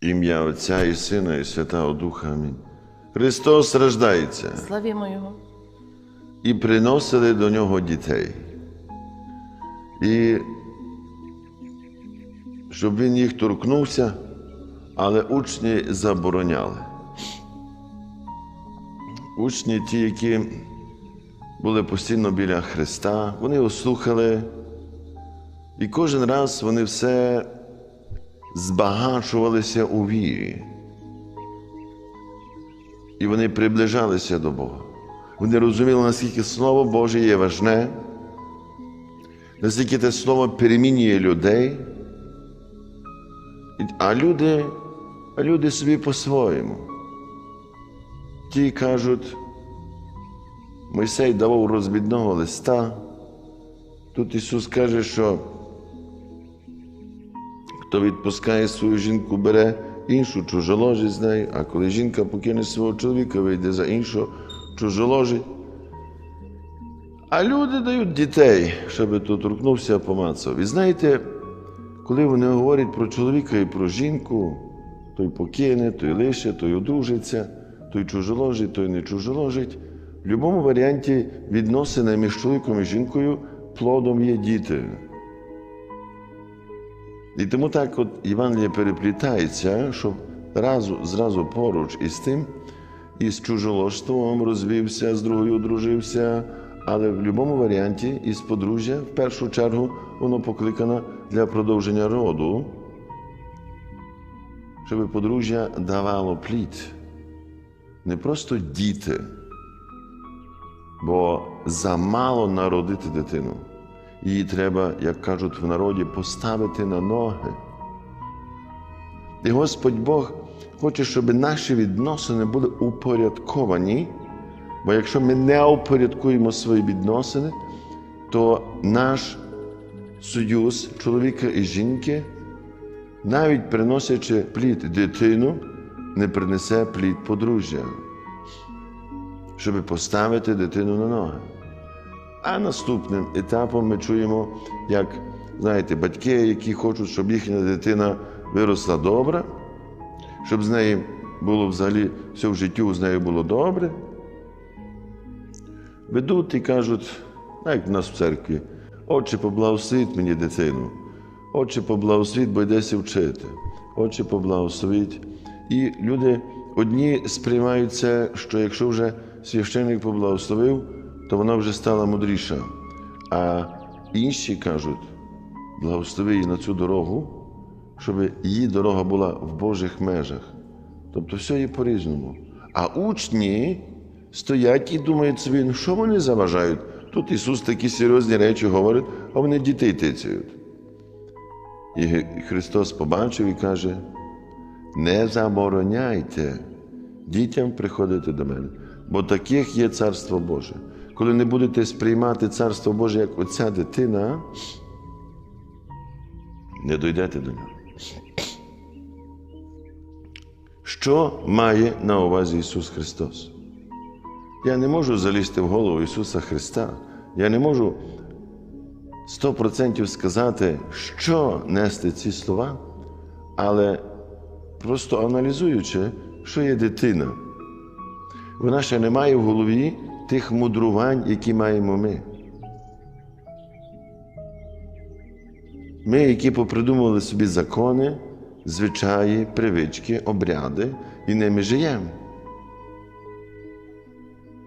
Ім'я Отця і Сина, і Святого Духа. Амінь. Христос рождається Славімо Його. і приносили до нього дітей. І щоб він їх торкнувся, але учні забороняли. Учні, ті, які були постійно біля Христа, вони його слухали, і кожен раз вони все збагачувалися у вірі. І вони приближалися до Бога. Вони розуміли, наскільки Слово Боже є важне, наскільки те Слово перемінює людей. А люди, а люди собі по-своєму. Ті кажуть, Мойсей давав розвідного листа. Тут Ісус каже, що хто відпускає свою жінку, бере іншу чужоложить з нею, а коли жінка покине свого чоловіка, вийде за іншого чужоложить. А люди дають дітей, щоб то торкнувся, помацав. І знаєте, коли вони говорять про чоловіка і про жінку, той покине, той лише, той одружиться, той чужоложить, той не чужоложить. В будь-якому варіанті відносини між чоловіком і жінкою плодом є діти. І тому так от Євангеліє переплітається, щоб разу, зразу поруч із тим, із чужоложством розвівся, з другою одружився, але в будь-якому варіанті із подружжя, в першу чергу, воно покликано для продовження роду, щоб подружжя давало плід. Не просто діти, бо замало народити дитину. Її треба, як кажуть в народі, поставити на ноги. І Господь Бог хоче, щоб наші відносини були упорядковані, бо якщо ми не упорядкуємо свої відносини, то наш союз чоловіка і жінки, навіть приносячи плід дитину, не принесе плід подружжя, щоб поставити дитину на ноги. А наступним етапом ми чуємо, як знаєте, батьки, які хочуть, щоб їхня дитина виросла добре, щоб з нею було взагалі все в житті з нею було добре. Ведуть і кажуть, як в нас в церкві, Отче, поблагословіть мені дитину, Отче, поблагословіть, бо йдеся вчити, Отче, поблагословіть. І люди одні сприймають це, що якщо вже священник поблагословив, то вона вже стала мудріша. А інші кажуть, благослови її на цю дорогу, щоб її дорога була в Божих межах. Тобто все є по-різному. А учні стоять і думають собі, ну що вони заважають? Тут Ісус такі серйозні речі говорить, а вони дітей тицяють. І Христос побачив і каже: не забороняйте дітям приходити до мене, бо таких є Царство Боже. Коли не будете сприймати Царство Боже як оця дитина, не дойдете до нього. Що має на увазі Ісус Христос? Я не можу залізти в голову Ісуса Христа. Я не можу 100% сказати, що нести ці слова, але просто аналізуючи, що є дитина. Вона ще не має в голові тих мудрувань, які маємо ми. Ми, які попридумували собі закони, звичаї, привички, обряди, і ними живемо.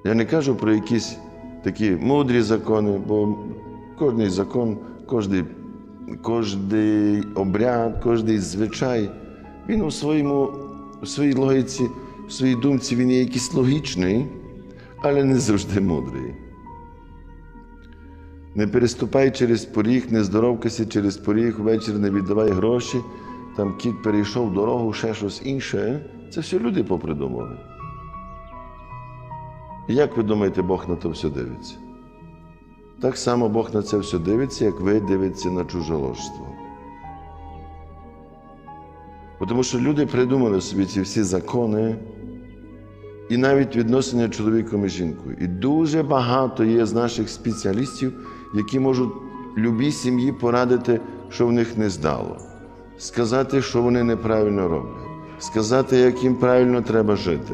Я не кажу про якісь такі мудрі закони, бо кожний закон, кожний, кожний обряд, кожний звичай, він у, своєму, у своїй логіці, у своїй думці він є якийсь логічний, але не завжди мудрий. Не переступай через поріг, не здоровкайся через поріг, ввечері не віддавай гроші, там кіт перейшов дорогу, ще щось інше. Це все люди попридумали. Як ви думаєте, Бог на то все дивиться? Так само Бог на це все дивиться, як ви дивитеся на чужоложство. Тому що люди придумали собі ці всі закони і навіть відносини чоловіком і жінкою. І дуже багато є з наших спеціалістів, які можуть любій сім'ї порадити, що в них не здало, сказати, що вони неправильно роблять. сказати, як їм правильно треба жити.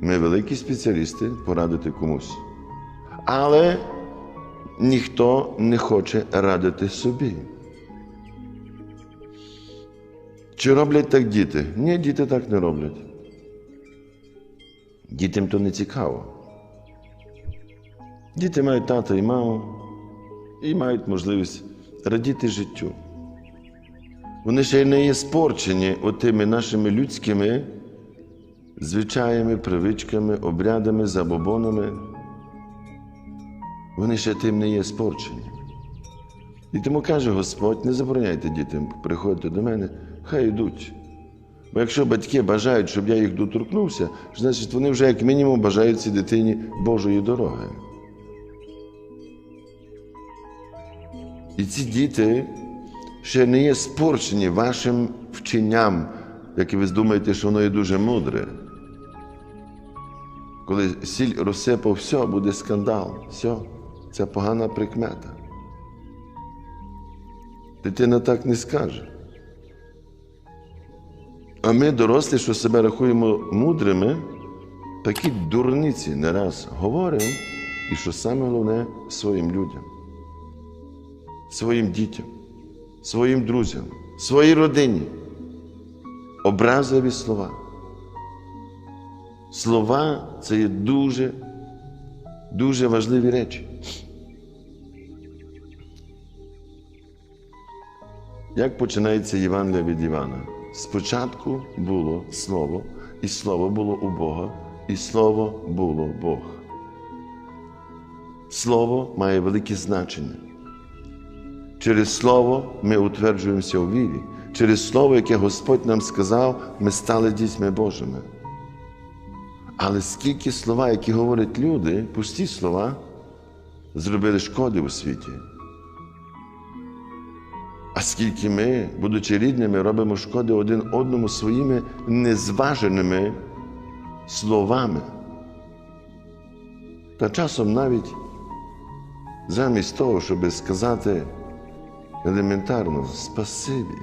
Ми великі спеціалісти порадити комусь. Але ніхто не хоче радити собі. Чи роблять так діти? Ні, діти так не роблять. Дітям то не цікаво. Діти мають тата і маму і мають можливість радіти життю. Вони ще й не є спорчені отими нашими людськими звичаями, привичками, обрядами, забобонами. Вони ще тим не є спорчені. І тому каже Господь: не забороняйте дітям приходити до мене, хай йдуть. Бо якщо батьки бажають, щоб я їх доторкнувся, значить вони вже як мінімум бажають цій дитині Божої дороги. І ці діти ще не є спорчені вашим вченням, як ви думаєте, що воно є дуже мудре. Коли сіль розсипав, все, буде скандал, все, це погана прикмета. Дитина так не скаже. А ми, дорослі, що себе рахуємо мудрими, такі дурниці не раз говоримо, і що саме головне своїм людям, своїм дітям, своїм друзям, своїй родині. Образливі слова. Слова це є дуже, дуже важливі речі. Як починається Євангелія від Івана? Спочатку було Слово, і Слово було у Бога, і Слово було Бог. Слово має велике значення. Через Слово ми утверджуємося у вірі. Через Слово, яке Господь нам сказав, ми стали дітьми Божими. Але скільки слова, які говорять люди, пусті слова, зробили шкоди у світі. А скільки ми, будучи рідними, робимо шкоди один одному своїми незваженими словами. Та часом навіть замість того, щоб сказати елементарно спасибі,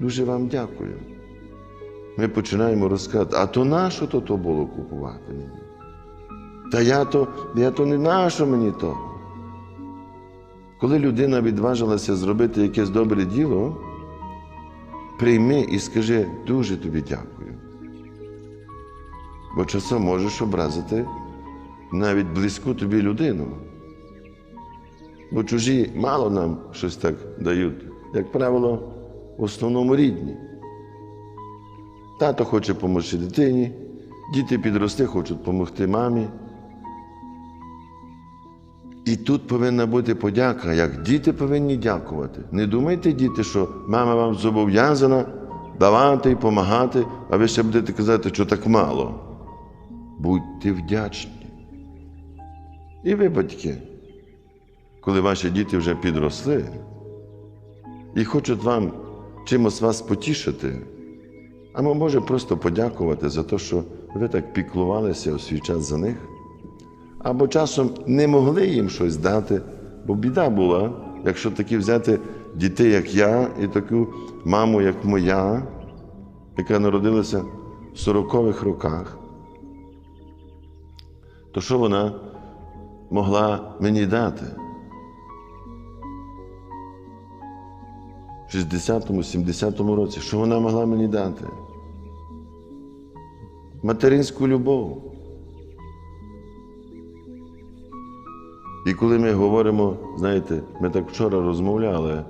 дуже вам дякую. Ми починаємо розказати, а то нащо то, то було купувати мені? Та я то, я то не нащо мені то. Коли людина відважилася зробити якесь добре діло, прийми і скажи дуже тобі дякую. Бо часом можеш образити навіть близьку тобі людину. Бо чужі мало нам щось так дають, як правило, в основному рідні. Тато хоче допомогти дитині, діти підрости, хочуть допомогти мамі. І тут повинна бути подяка, як діти повинні дякувати. Не думайте, діти, що мама вам зобов'язана давати і допомагати, а ви ще будете казати, що так мало. Будьте вдячні. І ви, батьки, коли ваші діти вже підросли і хочуть вам чимось вас потішити, а може просто подякувати за те, що ви так піклувалися у свій час за них або часом не могли їм щось дати, бо біда була, якщо таки взяти дітей, як я, і таку маму, як моя, яка народилася в 40-х роках, то що вона могла мені дати? В 60-му, 70-му році, що вона могла мені дати? Материнську любов. І коли ми говоримо, знаєте, ми так вчора розмовляли,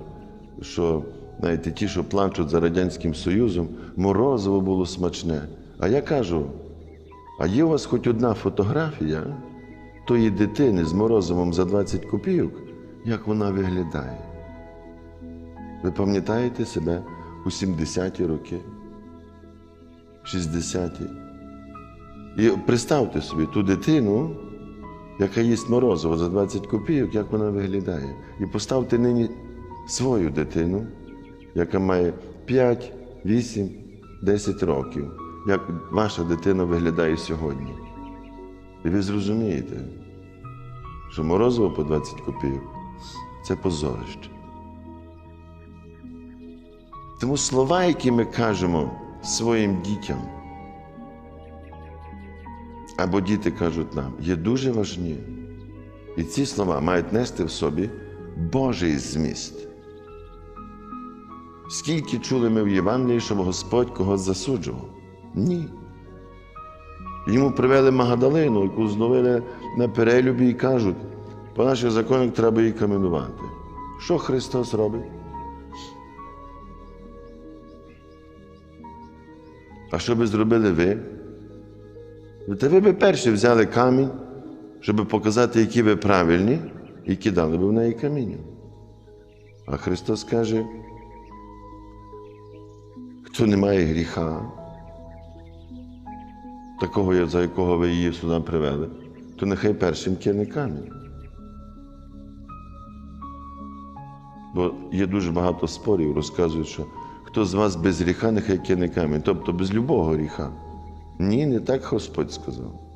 що знаєте, ті, що плачуть за Радянським Союзом, морозиво було смачне. А я кажу: а є у вас хоч одна фотографія тої дитини з морозивом за 20 копійок, як вона виглядає? Ви пам'ятаєте себе у 70-ті роки, 60-ті? І представте собі ту дитину яка їсть морозиво за 20 копійок, як вона виглядає. І поставте нині свою дитину, яка має 5, 8, 10 років, як ваша дитина виглядає сьогодні. І ви зрозумієте, що морозиво по 20 копійок це позорище. Тому слова, які ми кажемо своїм дітям. Або діти кажуть нам, є дуже важні. І ці слова мають нести в собі Божий зміст. Скільки чули ми в Євангелії, щоб Господь когось засуджував? Ні. Йому привели Магадалину, яку зловили на перелюбі і кажуть, по наших законах треба її каменувати. Що Христос робить? А що би зробили ви? Та ви би перші взяли камінь, щоб показати, які ви правильні, і кидали би в неї каміння. А Христос каже, хто не має гріха, такого, за якого ви її сюди привели, то нехай першим кине камінь. Бо є дуже багато спорів, розказують, що хто з вас без гріха, нехай кине камінь, тобто без любого гріха. Ні, не так Господь сказав.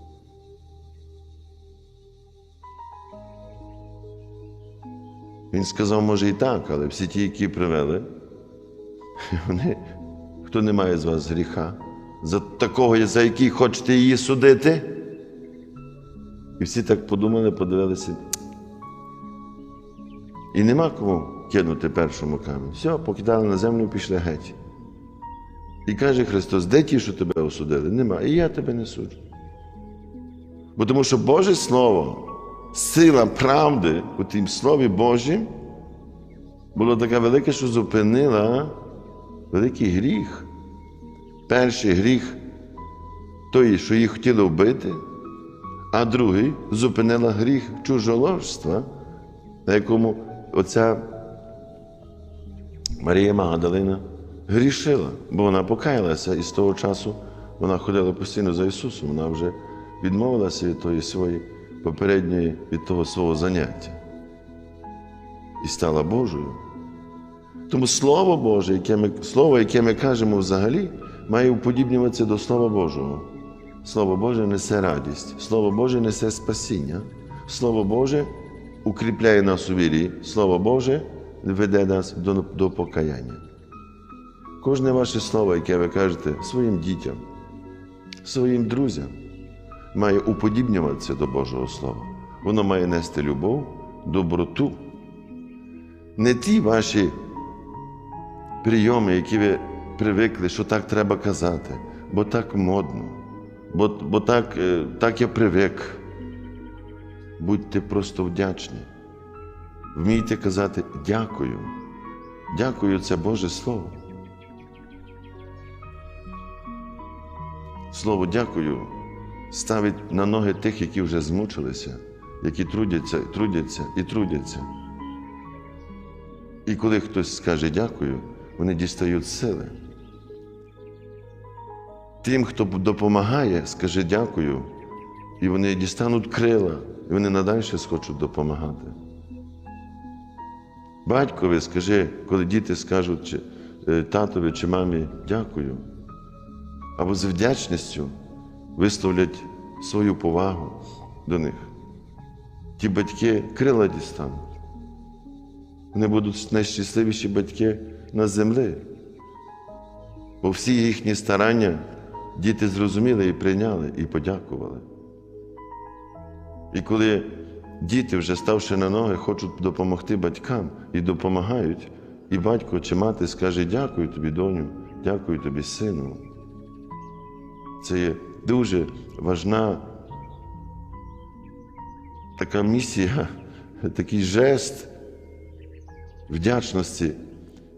Він сказав, може і так, але всі ті, які привели, вони, хто не має з вас гріха, за такого, за який хочете її судити. І всі так подумали, подивилися. І нема кому кинути першому камінь. Все, покидали на землю, пішли геть. І каже Христос, де ті, що тебе осудили? Нема. І я тебе не суджу. Бо тому що Боже Слово, сила правди у тім Слові Божім було така велика, що зупинила великий гріх. Перший гріх той, що їх хотіли вбити, а другий зупинила гріх чужоложства, на якому оця Марія Магдалина грішила, бо вона покаялася і з того часу вона ходила постійно за Ісусом, вона вже відмовилася від тої своєї попередньої, від того свого заняття і стала Божою. Тому Слово Боже, яке ми, Слово, яке ми кажемо взагалі, має уподібнюватися до Слова Божого. Слово Боже несе радість, Слово Боже несе спасіння, Слово Боже укріпляє нас у вірі, Слово Боже веде нас до, до покаяння. Кожне ваше слово, яке ви кажете своїм дітям, своїм друзям, має уподібнюватися до Божого Слова. Воно має нести любов, доброту. Не ті ваші прийоми, які ви привикли, що так треба казати, бо так модно, бо, бо так, е, так я привик. Будьте просто вдячні. Вмійте казати дякую. Дякую, це Боже Слово. Слово дякую ставить на ноги тих, які вже змучилися, які трудяться, трудяться і трудяться. І коли хтось скаже дякую, вони дістають сили. Тим, хто допомагає, скаже дякую, і вони дістануть крила, і вони надалі схочуть допомагати. Батькові скажи, коли діти скажуть е, татові чи мамі дякую, або з вдячністю висловлять свою повагу до них. Ті батьки крила дістануть. Вони будуть найщасливіші батьки на землі. Бо всі їхні старання діти зрозуміли і прийняли, і подякували. І коли діти, вже ставши на ноги, хочуть допомогти батькам і допомагають, і батько чи мати скаже дякую тобі, доню, дякую тобі, сину. Це є дуже важна така місія, такий жест вдячності,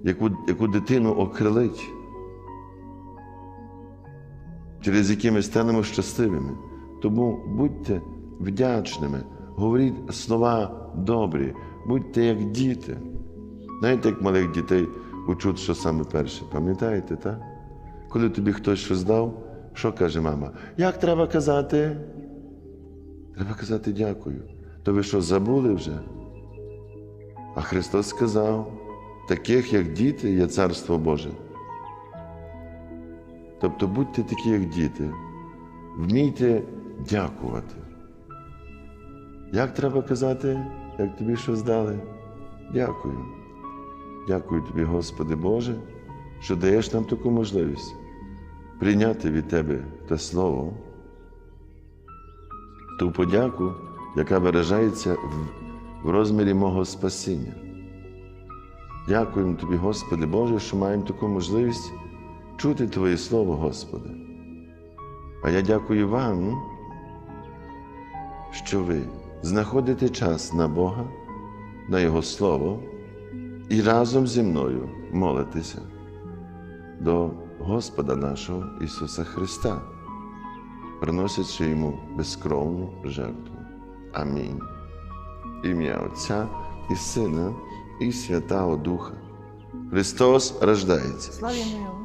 яку, яку дитину окрилить, через які ми станемо щасливими. Тому будьте вдячними, говоріть слова добрі, будьте як діти. Знаєте, як малих дітей учуть, що саме перше. Пам'ятаєте, так? Коли тобі хтось щось дав, що каже мама? Як треба казати? Треба казати дякую. То ви що забули вже? А Христос сказав, таких, як діти, є Царство Боже. Тобто будьте такі, як діти, вмійте дякувати. Як треба казати, як тобі щось дали? Дякую. Дякую тобі, Господи Боже, що даєш нам таку можливість. Прийняти від Тебе те слово, ту подяку, яка виражається в, розмірі мого спасіння. Дякуємо Тобі, Господи Боже, що маємо таку можливість чути Твоє Слово, Господи. А я дякую вам, що ви знаходите час на Бога, на Його Слово і разом зі мною молитеся до Господа нашого Ісуса Христа, приносячи Йому безкровну жертву. Амінь. Ім'я Отця і Сина, і Святого Духа. Христос рождається. Слава Його.